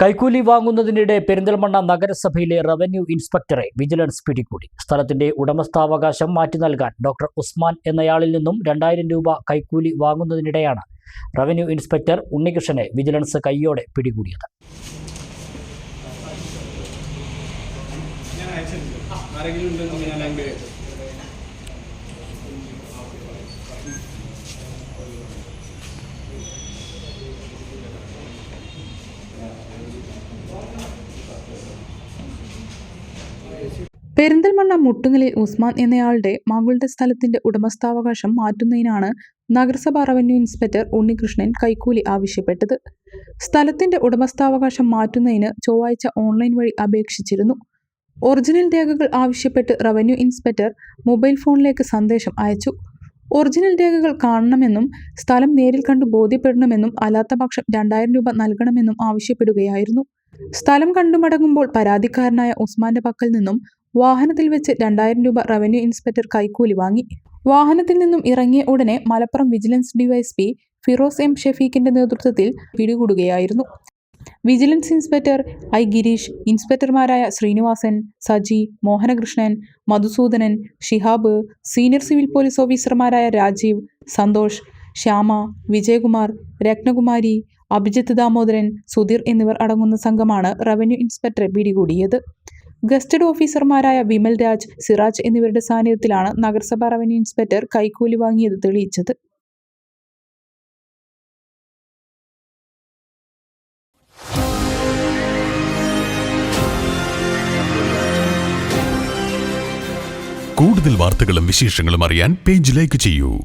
കൈക്കൂലി വാങ്ങുന്നതിനിടെ പെരിന്തൽമണ്ണ നഗരസഭയിലെ revenue ഇൻസ്പെക്ടറെ vigilance പിടികൂടി. സ്ഥലത്തിന്റെ ഉടമസ്ഥാവകാശം മാറ്റി നൽകാൻ ഡോക്ടർ ഉസ്മാൻ എന്നയാളിൽ നിന്നും രണ്ടായിരം രൂപ കൈക്കൂലി വാങ്ങുന്നതിനിടെയാണ് റവന്യൂ ഇൻസ്പെക്ടർ ഉണ്ണികൃഷ്ണനെ വിജിലൻസ് കൈയോടെ പിടികൂടിയത്. ആരെങ്കിലും ഉണ്ടെന്ന് ഞാൻ പെരിന്തൽമണ്ണ മുട്ടുങ്ങലിൽ ഉസ്മാൻ എന്നയാളുടെ മകളുടെ സ്ഥലത്തിന്റെ ഉടമസ്ഥാവകാശം മാറ്റുന്നതിനാണ് നഗരസഭാ റവന്യൂ ഇൻസ്പെക്ടർ ഉണ്ണികൃഷ്ണൻ കൈക്കൂലി ആവശ്യപ്പെട്ടത്. സ്ഥലത്തിന്റെ ഉടമസ്ഥാവകാശം മാറ്റുന്നതിന് ചൊവ്വാഴ്ച ഓൺലൈൻ വഴി അപേക്ഷിച്ചിരുന്നു. ഒറിജിനൽ രേഖകൾ ആവശ്യപ്പെട്ട് റവന്യൂ ഇൻസ്പെക്ടർ മൊബൈൽ ഫോണിലേക്ക് സന്ദേശം അയച്ചു. ഒറിജിനൽ രേഖകൾ കാണണമെന്നും സ്ഥലം നേരിൽ കണ്ടു ബോധ്യപ്പെടണമെന്നും അല്ലാത്ത പക്ഷം രണ്ടായിരം രൂപ നൽകണമെന്നും ആവശ്യപ്പെടുകയായിരുന്നു. സ്ഥലം കണ്ടുമടങ്ങുമ്പോൾ പരാതിക്കാരനായ ഉസ്മാന്റെ പക്കൽ നിന്നും വാഹനത്തിൽ വെച്ച് രണ്ടായിരം രൂപ റവന്യൂ ഇൻസ്പെക്ടർ കൈക്കൂലി വാങ്ങി. വാഹനത്തിൽ നിന്നും ഇറങ്ങിയ ഉടനെ Malappuram vigilance DYSP Firoz M ഷെഫീഖിന്റെ നേതൃത്വത്തിൽ പിടികൂടുകയായിരുന്നു. Vigilance inspector I Girish ഇൻസ്പെക്ടർമാരായ Srinivasan Saji Mohanakrishnan Madhusudanan Shihab senior civil police ഓഫീസർമാരായ രാജീവ് സന്തോഷ് ശ്യാമ വിജയകുമാർ രത്നകുമാരി അഭിജിത്ത് ദാമോദരൻ സുധീർ എന്നിവർ അടങ്ങുന്ന സംഘമാണ് റവന്യൂ ഇൻസ്പെക്ടറെ പിടികൂടിയത്. ഗസ്റ്റഡ് ഓഫീസർമാരായ വിമൽ രാജ് സിറാജ് എന്നിവരുടെ സാന്നിധ്യത്തിലാണ് നഗരസഭ റവന്യൂ ഇൻസ്പെക്ടർ കൈക്കൂലി വാങ്ങിയത് തെളിയിച്ചത്. കൂടുതൽ വാർത്തകളും വിശേഷങ്ങളും അറിയാൻ പേജ് ലൈക്ക് ചെയ്യൂ.